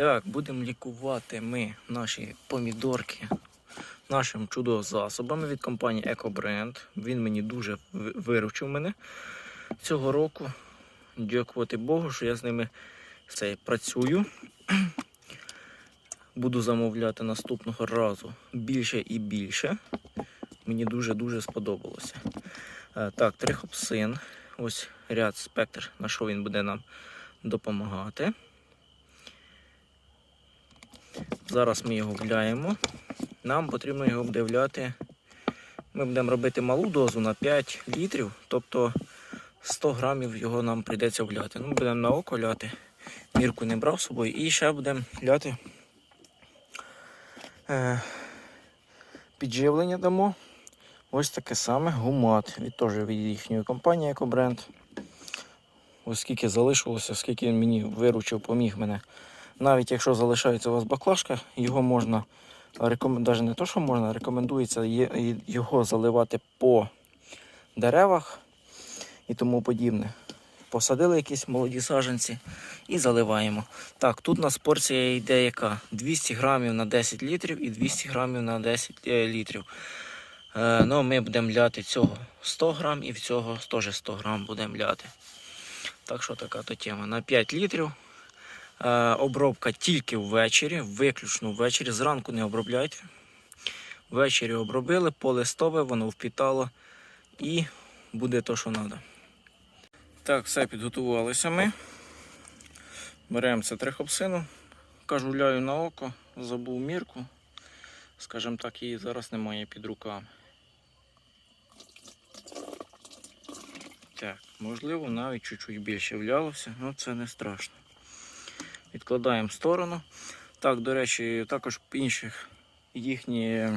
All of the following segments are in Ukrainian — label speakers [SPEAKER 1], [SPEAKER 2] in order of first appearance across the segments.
[SPEAKER 1] Так, будемо лікувати ми наші помідорки нашим чудо-засобами від компанії EcoBrand. Він мені дуже виручив мене цього року. Дякувати Богу, що я з ними все, працюю. Буду замовляти наступного разу більше і більше. Мені дуже-дуже сподобалося. Е, Так, трихопсин. Ось ряд спектр, на що він буде нам допомагати. Зараз ми його вляємо. Нам потрібно його обдивляти. Ми будемо робити малу дозу на 5 літрів, тобто 100 грамів його нам прийдеться вляти. Ну, будемо на око ляти. Мірку не брав з собою. І ще будемо ляти е, підживлення дамо. Ось таке саме гумат. Від теж від їхньої компанії EcoBrand. Ось скільки залишилося, скільки він мені виручив, поміг мене. Навіть якщо залишається у вас баклажка, його можна навіть не то, що можна, рекомендується його заливати по деревах і тому подібне. Посадили якісь молоді саджанці і заливаємо. Так, тут у нас порція йде яка? 200 грамів на 10 літрів і 200 грамів на 10 е, літрів. Е, ну, ми будемо ляти цього 100 грам і в цього теж 100 грам будемо ляти. Так що така то тема. На 5 літрів. Е, обробка тільки ввечері, виключно ввечері. Зранку не обробляйте. Ввечері обробили, полистове, воно впітало і буде то, що треба. Так, все підготувалися ми. Беремо це трихопсину, кажуляю на око, забув мірку. Скажімо так, її зараз немає під руками. Так, можливо, навіть чуть-чуть більше влялося, але це не страшно. Відкладаємо в сторону. Так, до речі, також інших їхні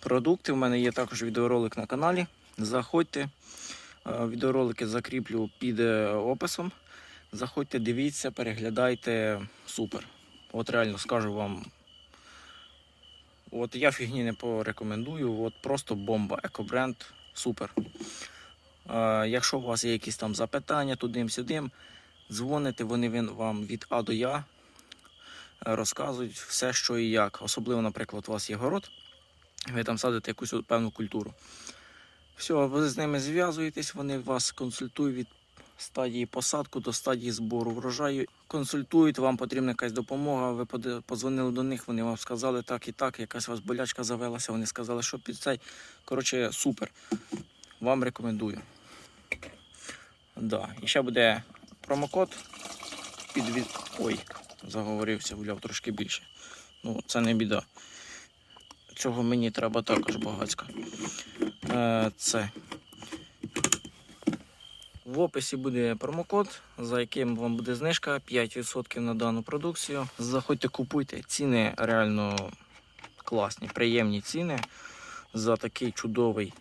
[SPEAKER 1] продукти. У мене є також відеоролик на каналі. Заходьте. Е, Відеоролики закріплю під е, описом. Заходьте, дивіться, переглядайте. Супер. От реально скажу вам. От я фігні не порекомендую. От просто бомба. Екобренд. Супер. Е, Якщо у вас є якісь там запитання тудим-сюдим, дзвоните, вони вам від А до Я е, розказують все, що і як. Особливо, наприклад, у вас є город, ви там садите якусь певну культуру. Все, ви з ними зв'язуєтесь, вони вас консультують від стадії посадку до стадії збору врожаю. Консультують, вам потрібна якась допомога. Ви подзвонили до них, вони вам сказали так і так, якась у вас болячка завелася. Вони сказали, що під цей. Коротше, супер. Вам рекомендую. Да. І ще буде промокод під від... Ой, заговорився, гуляв трошки більше. Ну, це не біда. Цього мені треба також багацько. Е, це. В описі буде промокод, за яким вам буде знижка 5% на дану продукцію. Заходьте, купуйте. Ціни реально класні, приємні ціни за такий чудовий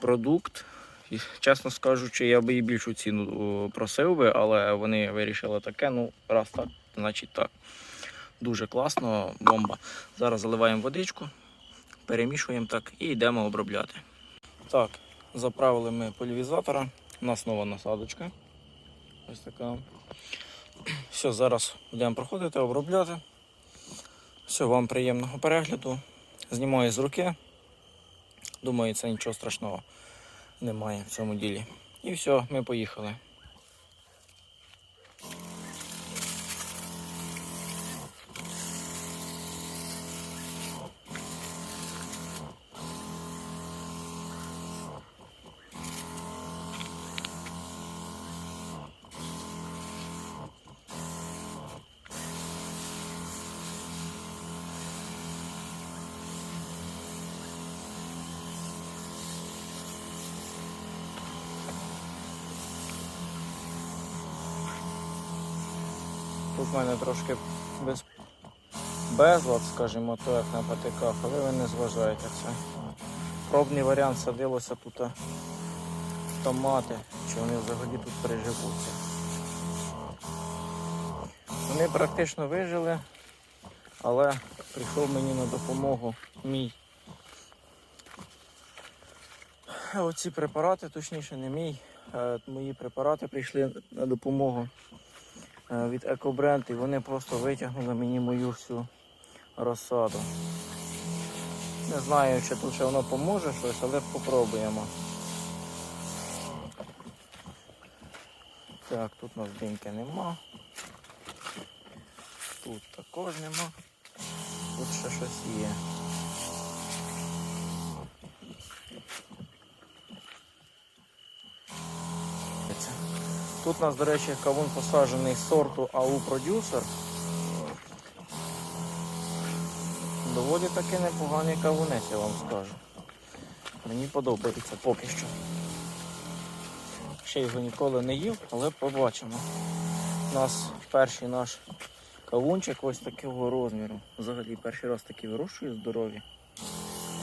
[SPEAKER 1] продукт. Чесно скажучи, я би і більшу ціну просив би, але вони вирішили таке. Ну, раз так, значить так. Дуже класно, бомба. Зараз заливаємо водичку, перемішуємо так і йдемо обробляти. Так, заправили ми полівізатора. У нас нова насадочка. Ось така. Все, зараз будемо проходити, обробляти. Все, вам приємного перегляду. Знімаю з руки. Думаю, це нічого страшного немає в цьому ділі. І все, ми поїхали. Тут в мене трошки без... безлад, скажімо то, як на патиках, але ви не зважаєте це. Пробний варіант садилося тут а, томати, чи вони взагалі тут приживуться. Вони практично вижили, але прийшов мені на допомогу мій. Оці препарати, точніше не мій, а мої препарати прийшли на допомогу. Е, від Екобренд, і вони просто витягнули мені мою всю розсаду. Не знаю, чи тут ще воно поможе щось, але попробуємо. Так, тут у нас диньки нема. Тут також нема. Тут ще щось є. Тут у нас, до речі, кавун посаджений сорту АУ Продюсер. Доволі таки непоганий кавунець, я вам скажу. Мені подобається поки що. Ще його ніколи не їв, але побачимо. У нас перший наш кавунчик ось такого розміру. Взагалі перший раз такі вирощую здорові.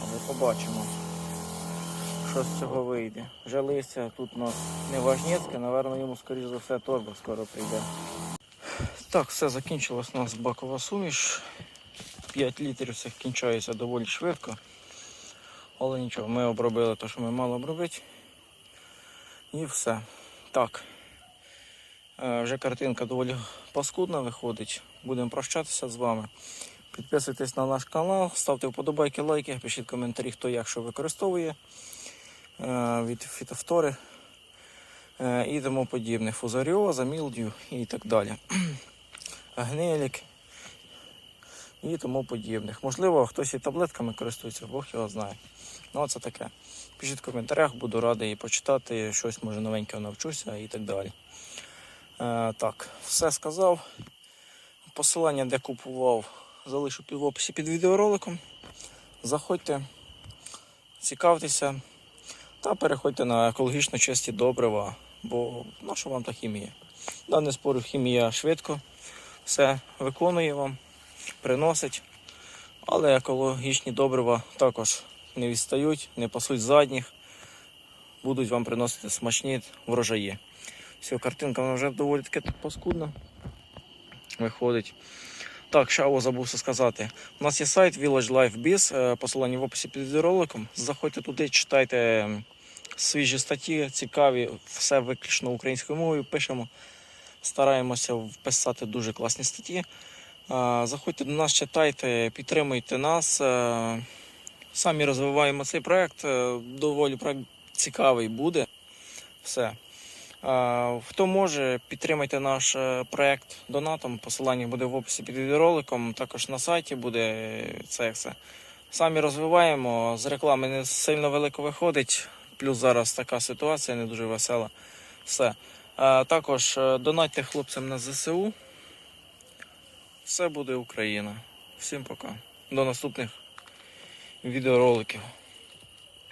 [SPEAKER 1] Але побачимо, що з цього вийде. Вже листя тут у нас не важнєцьке, напевно, йому, скоріш за все, торба скоро прийде. Так, все закінчилась у нас бакова суміш. 5 літрів всіх кінчається доволі швидко. Але нічого, ми обробили те, що ми мали обробити. І все. Так. Е, Вже картинка доволі паскудна виходить. Будемо прощатися з вами. Підписуйтесь на наш канал, ставте вподобайки, лайки, пишіть коментарі, хто як що використовує від фітофтори е, і тому подібне. Фузаріоза, мілдю і так далі. Гнилік і тому подібних. Можливо, хтось і таблетками користується, Бог його знає. Ну, це таке. Пишіть в коментарях, буду радий почитати, щось може новеньке навчуся і так далі. Е, так, все сказав. Посилання, де купував, залишу в описі під відеороликом. Заходьте, цікавтеся та переходьте на екологічно чисті добрива, бо наша вам та хімія. Да, не спорю, хімія швидко все виконує вам, приносить, але екологічні добрива також не відстають, не пасуть задніх, будуть вам приносити смачні врожаї. Все, картинка вона вже доволі таки паскудна. Виходить. Так, ще о, забувся сказати. У нас є сайт Village Life Biz, е, посилання в описі під відеороликом. Заходьте туди, читайте свіжі статті, цікаві, все виключно українською мовою пишемо. Стараємося вписати дуже класні статті. Е, Заходьте до нас, читайте, підтримуйте нас. Е, Самі розвиваємо цей проект. Доволі проект цікавий буде. Все. А, Хто може, підтримайте наш е, проект донатом. Посилання буде в описі під відеороликом. Також на сайті буде е, це все. Самі розвиваємо. З реклами не сильно велико виходить. Плюс зараз така ситуація не дуже весела. Все. Також е, донатьте хлопцям на ЗСУ. Все буде Україна. Всім пока. До наступних відеороликів.